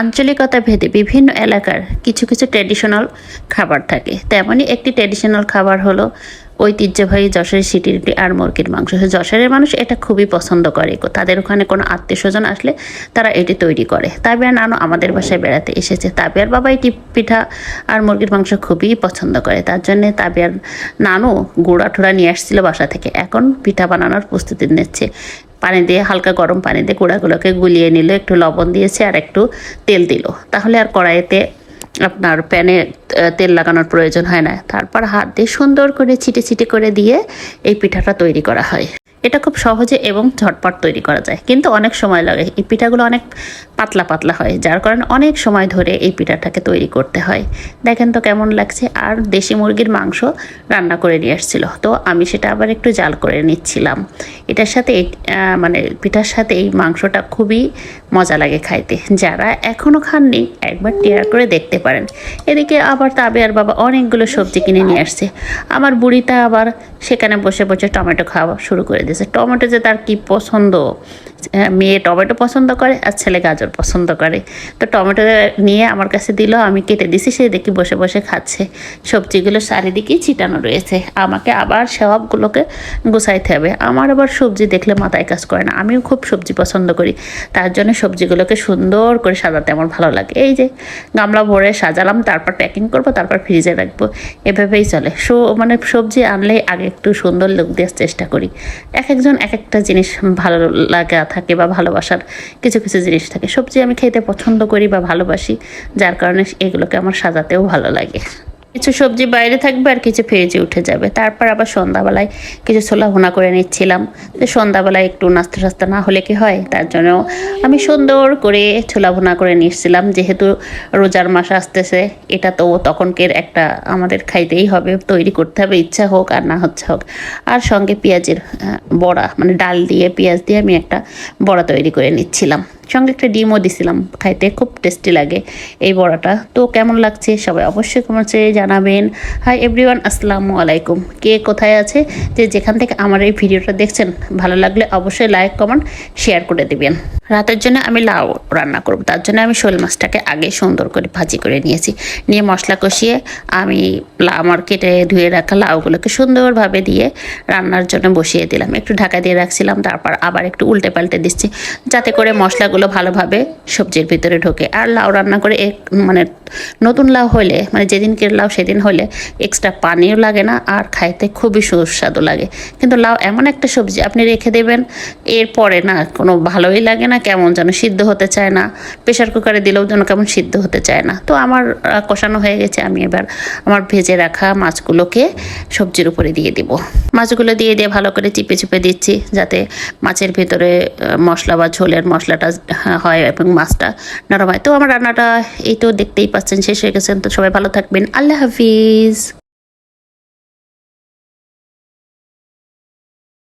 আঞ্চলিকতা ভেদে বিভিন্ন এলাকার কিছু কিছু ট্র্যাডিশনাল খাবার থাকে। তেমনই একটি ট্র্যাডিশনাল খাবার হলো ঐতিহ্যবাহী যশোরের সিটির আর মুরগির মাংস। যশোরের মানুষ এটা খুবই পছন্দ করে। তাদের ওখানে কোনো আত্মীয় স্বজন আসলে তারা এটি তৈরি করে। তাবিয়ার নানু আমাদের বাসায় বেড়াতে এসেছে। তাবিয়ার বাবা এটি পিঠা আর মুরগির মাংস খুবই পছন্দ করে। তার জন্যে তাবিয়ার নানু গুঁড়া ঠোড়া নিয়ে আসছিল বাসা থেকে। এখন পিঠা বানানোর প্রস্তুতি নিচ্ছে। পানি দিয়ে, হালকা গরম পানি দিয়ে গুঁড়াগুলোকে গুলিয়ে নিল, একটু লবণ দিয়েছে আর একটু তেল দিল। তাহলে আর কড়াইতে আপনার প্যানে তেল লাগানোর প্রয়োজন হয় না। তারপর হাত দিয়ে সুন্দর করে ছিটে ছিটে করে দিয়ে এই পিঠাটা তৈরি করা হয়। এটা খুব সহজে এবং ঝটপট তৈরি করা যায়। কিন্তু অনেক সময় লাগে। এই পিঠাগুলো অনেক পাতলা পাতলা হয়, যার কারণে অনেক সময় ধরে এই পিঠাটাকে তৈরি করতে হয়। দেখেন তো কেমন লাগছে। আর দেশি মুরগির মাংস রান্না করে নিয়ে আসছিল। তো আমি সেটা আবার একটু জাল করে নিচ্ছিলাম। এটার সাথে মানে পিঠার সাথে এই মাংসটা খুবই মজা লাগে খাইতে। যারা এখনও খাননি, একবার টেয়ার করে দেখতে পারেন। এদিকে আবার তাবে আর বাবা অনেকগুলো সবজি কিনে নিয়ে আসছে। আমার বুড়িটা আবার সেখানে বসে বসে টমেটো খাওয়া শুরু করে দিয়েছে। টমেটো যে তার কি পছন্দ? মেয়ে টমেটো পছন্দ করে আর ছেলে গাজর পছন্দ করে। তো টমেটো নিয়ে আমার কাছে দিল, আমি কেটে দিছি, সে দেখি বসে বসে খাচ্ছে। সবজিগুলো চারিদিকেই ছিটানো রয়েছে। আমাকে আবার সবগুলোকে গুছাইতে হবে। আমার আবার সবজি দেখলে মাথায় কাজ করে না। আমিও খুব সবজি পছন্দ করি। তার জন্য সবজিগুলোকে সুন্দর করে সাজাতে আমার ভালো লাগে। এই যে, গামলা ভরে সাজালাম, তারপর প্যাকিং করব, তারপর ফ্রিজে রাখব। এভাবেই চলে। সো মানে সবজি আনলেই আগে একটু সুন্দর লুক দেওয়ার চেষ্টা করি। এক একজন এক একটা জিনিস ভালো লাগা থাকে বা ভালোবাসার কিছু কিছু জিনিস থাকে। সবজি আমি খেতে পছন্দ করি বা ভালোবাসি, যার কারণে এগুলোকে আমার সাজাতেও ভালো লাগে। কিছু সবজি বাইরে থাকবে আর কিছু ফ্রিজে উঠে যাবে। তারপর আবার সন্ধ্যাবেলায় কিছু ছোলা ভুনা করে নিচ্ছিলাম। যে সন্ধ্যাবেলায় একটু নাস্তা টাস্তা না হলে কি হয়? তার জন্য আমি সুন্দর করে ছোলা ভুনা করে নিচ্ছিলাম। যেহেতু রোজার মাস আসতেছে, এটা তো তখনকের একটা আমাদের খাইতেই হবে। তৈরি করতে হবে, ইচ্ছা হোক আর না হচ্ছে হোক। আর সঙ্গে পেঁয়াজের বড়া মানে ডাল দিয়ে, পেঁয়াজ দিয়ে আমি একটা বড়া তৈরি করে নিচ্ছিলাম। সঙ্গে একটা ডিমও দিছিলাম, খাইতে খুব টেস্টি লাগে এই বড়াটা। তো কেমন লাগছে সবাই অবশ্যই কমেন্টসে জানাবেন। হাই এভরিওয়ান আসসালামু আলাইকুম। কে কোথায় আছে যে যেখান থেকে আমার এই ভিডিওটা দেখছেন, ভালো লাগলে অবশ্যই লাইক কমেন্ট শেয়ার করে দিবেন। রাতের জন্য আমি লাউ রান্না করব, তার জন্য আমি শোল মাছটাকে আগে সুন্দর করে ভাজি করে নিয়েছি। নিয়ে মশলা কষিয়ে আমি আমার কেটে ধুয়ে রাখা লাউগুলোকে সুন্দরভাবে দিয়ে রান্নার জন্য বসিয়ে দিলাম। একটু ঢাকা দিয়ে রাখছিলাম, তারপর আবার একটু উল্টে পাল্টে দিচ্ছি। যাতে করে মশলাগুলো ভালোভাবে সবজির ভিতরে ঢোকে। আর লাউ রান্না করে এক মানে নতুন লাউ হলে মানে যেদিনকের লাউ সেদিন হলে এক্সট্রা পানিও লাগে না আর খাইতে খুবই সুস্বাদু লাগে। কিন্তু লাউ এমন একটা সবজি আপনি রেখে দেবেন, এরপরে না কোনো ভালোই লাগে না, কেমন যেন সিদ্ধ হতে চায় না প্রেশার কুকারে দিলেও যেন কেমন সিদ্ধ হতে চায় না। তো আমার কষানো হয়ে গেছে, আমি এবার আমার ভেজে রাখা মাছগুলোকে সবজির উপরে দিয়ে দিব। মাছগুলো দিয়ে দিয়ে ভালো করে চিপে চিপে দিচ্ছি যাতে মাছের ভেতরে মশলা বা ঝোলের মশলাটা, হয় এবং মাছটা নরম হয়। তো আমার রান্নাটা এই তো দেখতেই পাচ্ছেন, শেষ হয়ে গেছেন তো সবাই ভালো থাকবেন। আল্লাহ হাফিজ।